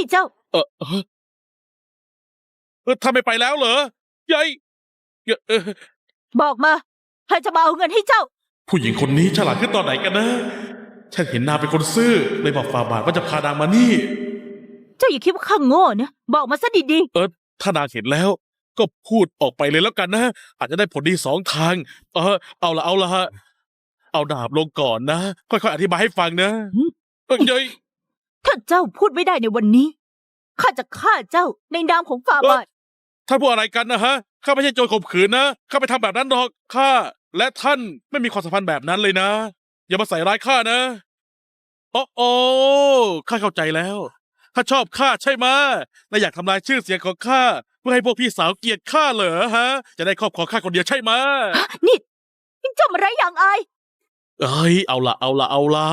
ให้เจ้า เออเออเออทำไม่ไปแล้วเหรอยัยเออบอกมาใครจะมาเอาเงินให้เจ้า ผู้หญิงคนนี้ฉลาดขึ้นตอนไหนกันนะ ฉันเห็นนางเป็นคนซื่อเลยบอกฝ่าบาทว่าจะพานางมานี่ เจ้าอย่าคิดว่าข้าโง่นะบอกมาซะดีเออ ถ้านางเห็นแล้ว ก็พูดออกไปเลยแล้วกันนะ อาจจะได้ผลดีสองทาง เออ เอาละเอาละเอาดาบลงก่อนนะ ค่อยๆอธิบายให้ฟังนะเอ้ยเย้ยๆ ถ้าเจ้าพูดไม่ได้ในวันนี้ข้าจะฆ่าเจ้าในนามของฝ่าบาทท่านพูดอะไรกันนะฮะข้าไม่ใช่โจรข่มขืนนะข้าไปทำแบบนั้นหรอกข้าและท่านไม่มีความสัมพันธ์แบบนั้นเลยนะ อย่ามาใส่ร้ายข้านะโอ้โอ้ข้าเข้าใจแล้วข้าชอบข้าใช่ไหมะและอยากทำลายชื่อเสียงของข้าเพื่อให้พวกพี่สาวเกลียดข้าเหรอฮะ จะได้ครอบครองข้าคนเดียวใช่ไหมะนี่เจ้ามาไรอย่างอายเอ้ยเอาละเอาละเอาละ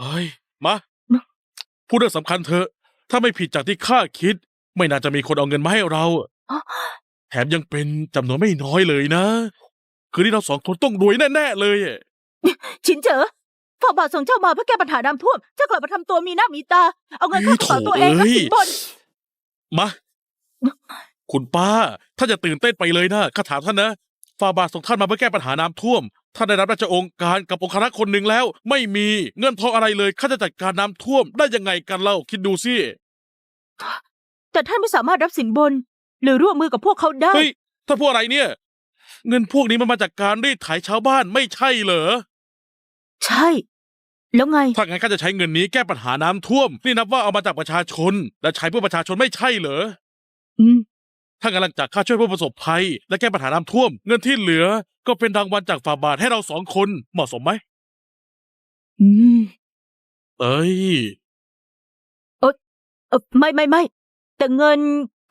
เฮ้ย มาพูดเรื่องสำคัญเถอะ ถ้าไม่ผิดจากที่ข้าคิด ไม่น่าจะมีคนเอาเงินมาให้เรา แถมยังเป็นจำนวนไม่น้อยเลยนะ คือที่เราสองคนต้องรวยแน่ๆเลยอะชินเจอฝ่าบาทส่งเจ้ามาเพื่อแก้ปัญหาน้ำท่วม เจ้ากลับมาทำตัวมีหน้ามีตา เอาเงินเข้ากระเป๋าตัวเองแล้วสินบนมา คุณป้า ถ้าจะตื่นเต้นไปเลยนะข้าถามท่านนะ ฟาบาทส่งท่านมาเพื่อแก้ปัญหาน้ำท่วม ท่านได้รับราชองค์การกับองครักษ์คนหนึ่งแล้ว ไม่มีเงินทองอะไรเลยข้าจะจัดการน้ำท่วมได้ยังไงกันเล่าคิดดูสิแต่ท่านไม่สามารถรับสินบน หรือร่วมมือกับพวกเขาได้ เฮ้ยถ้าพวกอะไรเนี่ย เงินพวกนี้มันมาจากการรีดไถชาวบ้านไม่ใช่เหรอใช่ แล้วไง ถ้างั้นข้าจะใช้เงินนี้แก้ปัญหาน้ำท่วม นี่นับว่าเอามาจากประชาชน และใช้เพื่อประชาชนไม่ใช่เหรอ อืม ถ้างั้นหลังจากข้าช่วยผู้ประสบภัย และแก้ปัญหาน้ำท่วม เงินที่เหลือก็เป็นรางวัลจากฝ่าบาทให้เราสองคนเหมาะสมไหมอืม เอ้ย เออไม่ไม่ไม่แต่เงิน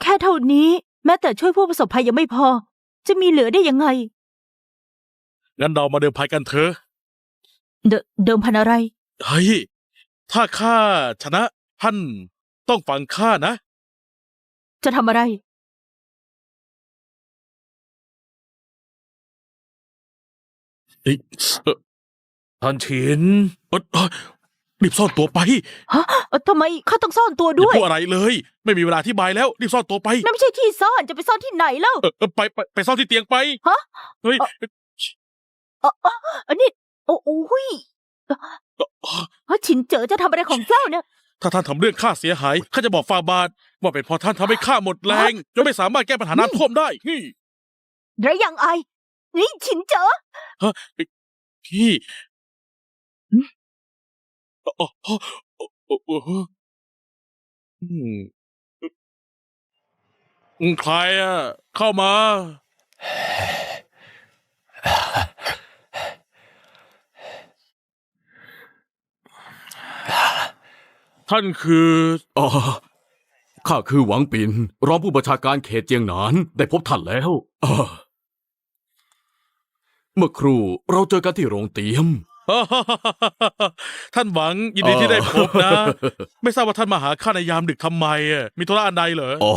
แค่เท่านี้ แม้แต่ช่วยผู้ประสบภัยยังไม่พอ จะมีเหลือได้ยังไง งั้นเรามาเดิมพันกันเถอะ เดเดิมพันอะไร เฮ้ย ถ้าข้าชนะท่านต้องฟังข้านะ จะทำอะไร เอ้ยเอ่อท่านเฉินเอ้ยเอ้ยรีบซ่อนตัวไปฮะเอ่อทำไมข้าต้องซ่อนตัวอย่าด้วยพูดอะไรเลย ไม่มีเวลาอธิบายแล้วรีบซ่อนตัวไป นั่นไม่ใช่ที่ซ่อนจะไปซ่อนที่ไหนเล่า เออเออไปไปไปซ่อนที่เตียงไปฮะ เฮ้ยเออเอออันนี้โอ้โอ้ยเฮ้ยฉินเจ๋อจะทำอะไรของเจ้าเนี่ย ถ้าท่านทำเรื่องข้าเสียหายข้าจะบอกฟาบาทว่าเป็นเพราะท่านทำให้ข้าหมดแรงจนไม่สามารถแก้ปัญหาน้ำท่วมได้นี่ไรยังไอ นี่ฉินเจ๋อพี่อืมโอ้โอ้โอ้โอ้โอ้อืมอืมใครอะ เข้ามา ท่านคือ อ๋อข้าคือหวังปินรองผู้บัญชาการเขตเจียงหนาน ได้พบท่านแล้วอ่า เมื่อครู่เราเจอกันที่โรงเตรียม ท่านหวังยินดีที่ได้พบนะ ไม่ทราบว่าท่านมาหาข้าในยามดึกทำไมอะมีธุระอันใดเหรอ อ๋อ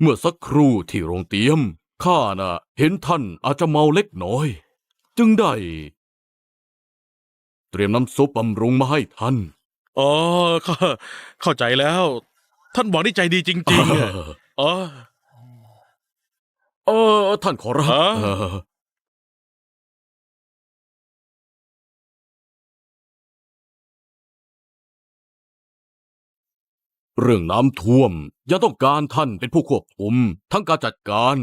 เมื่อสักครู่ที่โรงเตรียม ข้าน่ะ เห็นท่านอาจจะเมาเล็กน้อย จึงได้ เตรียมน้ำซุปบำรุงมาให้ท่าน อ๋อเข้าเข้าใจแล้ว ท่านหวังนี่ใจดีจริงๆอะอ๋อ เออท่านขอรับฮะ เออ เรื่องน้ำท่วมยังต้องการท่านเป็นผู้ควบคุมทั้งการจัดการ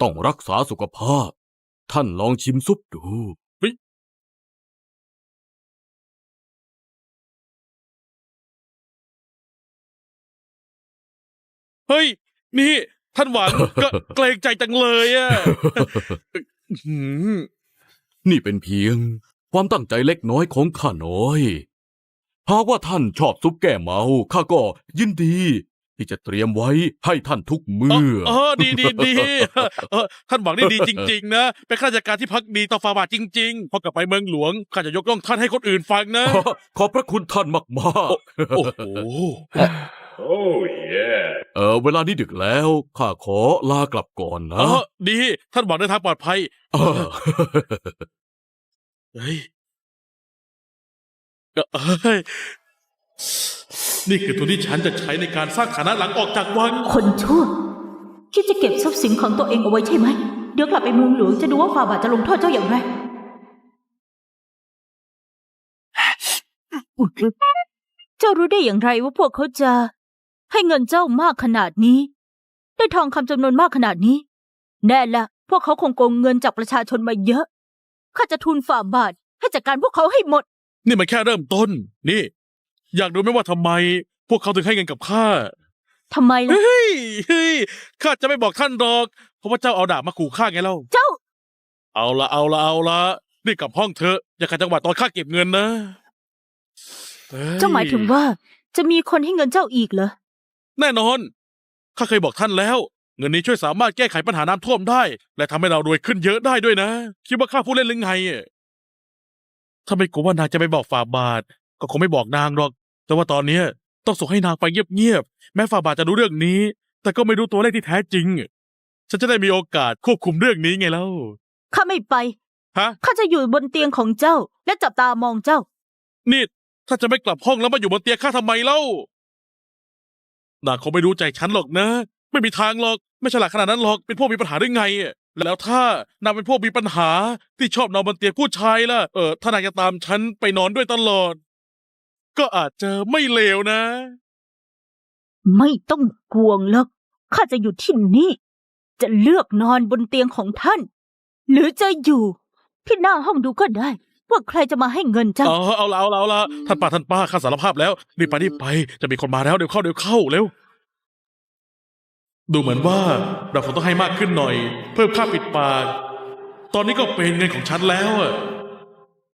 ต้องรักษาสุขภาพ ท่านลองชิมซุปดูเฮ้ย นี่ท่านหวังก็เกรงใจจังเลยอะหืมนี่เป็นเพียงความตั้งใจเล็กน้อยของข้าน้อย หากว่าท่านชอบซุปแก้เมาข้าก็ยินดี ที่จะเตรียมไว้ให้ท่านทุกเมื่อ เออดีดีดีเออท่านหวังนี่ดีจริง ๆ นะเป็นข้าราชการที่พักดีต่อฟาบาทจริงๆพอกลับไปเมืองหลวงข้าจะยกย่องท่านให้คนอื่นฟังนะ ขอบพระคุณท่านมากโอ้โห Oh, yeah. ๆ เออเวลานี้ดึกแล้วข้าขอลากลับก่อนเอนะอดี ท่านหวังเดินทางปลอดภัย เออ เฮ้ย เอ้ยนี่คือทุนที่ฉันจะใช้ในการสร้างฐานะหลังออกจากวัง คนชั่วคิดจะเก็บทรัพย์สินของตัวเองเอาไว้ใช่ไหม เดี๋ยวกลับไปเมืองหลวงจะดูว่าฝ่าบาทจะลงโทษเจ้าอย่างไร เจ้ารู้ได้อย่างไรว่าพวกเขาจะ ให้เงินเจ้ามากขนาดนี้ ได้ทองคำจำนวนมากขนาดนี้ แน่ละพวกเขาคงโกงเงินจากประชาชนมาเยอะ ข้าจะทูลฝ่าบาทให้จัดการพวกเขาให้หมด นี่มันแค่เริ่มต้น นี่ อยากรู้ไหมว่าทำไม พวกเขาถึงให้เงินกับข้าทำไมล่ะ เฮ้ยเฮ้ยข้าจะไม่บอกท่านดอก เพราะว่าเจ้าเอาดาบมาขู่ข้าไงเล่า เจ้า เอาละเอาละเอาละรีบกลับห้องเถอะอย่าขัดจังหวะตอนข้าเก็บเงินนะฮ้เจ้าหมายถึงว่า จะมีคนให้เงินเจ้าอีกเหรอ แน่นอนข้าเคยบอกท่านแล้ว เงินนี้ช่วยสามารถแก้ไขปัญหาน้ำท่วมได้ และทำให้เรารวยขึ้นเยอะได้ด้วยนะ คิดว่าข้าผู้เล่นหรือไงอะ ถ้าไม่กลัวว่านางจะไปบอกฝ่าบาท ก็คงไม่บอกนางหรอก แต่ว่าตอนเนี้ยต้องส่งให้นางไปเงียบๆ แม้ฝ่าบาทจะรู้เรื่องนี้ แต่ก็ไม่รู้ตัวเลขที่แท้จริง ฉันจะได้มีโอกาสควบคุมเรื่องนี้ไงเล่า ข้าไม่ไป ฮะ ข้าจะอยู่บนเตียงของเจ้า และจับตามองเจ้า นี่ถ้าจะไม่กลับห้องแล้วมาอยู่บนเตียงข้าทำไมเล่า นางคงไม่รู้ใจฉันหรอกนะ ไม่มีทางหรอก ไม่ฉลาดขนาดนั้นหรอก เป็นพวกมีปัญหาได้ไงอะ แล้วถ้านางเป็นพวกมีปัญหาที่ชอบนอนบนเตียงผู้ชายล่ะ เออถ้านางจะตามฉันไปนอนด้วยตลอด ก็อาจจะไม่เลวนะ ไม่ต้องกวงหรอกข้าจะอยู่ที่นี่ จะเลือกนอนบนเตียงของท่าน หรือจะอยู่ที่หน้าห้องดูก็ได้ ว่าใครจะมาให้เงินเจ้าเอาเอาละเอาละเอาละท่านป้าท่านป้าข้าสารภาพแล้วรีบไปรีบไปจะมีคนมาแล้วเดี๋ยวเข้าเดี๋ยวเข้าเร็ว ดูเหมือนว่าเราคงต้องให้มากขึ้นหน่อย เพิ่มค่าปิดปาก ตอนนี้ก็เป็นเงินของฉันแล้วอะ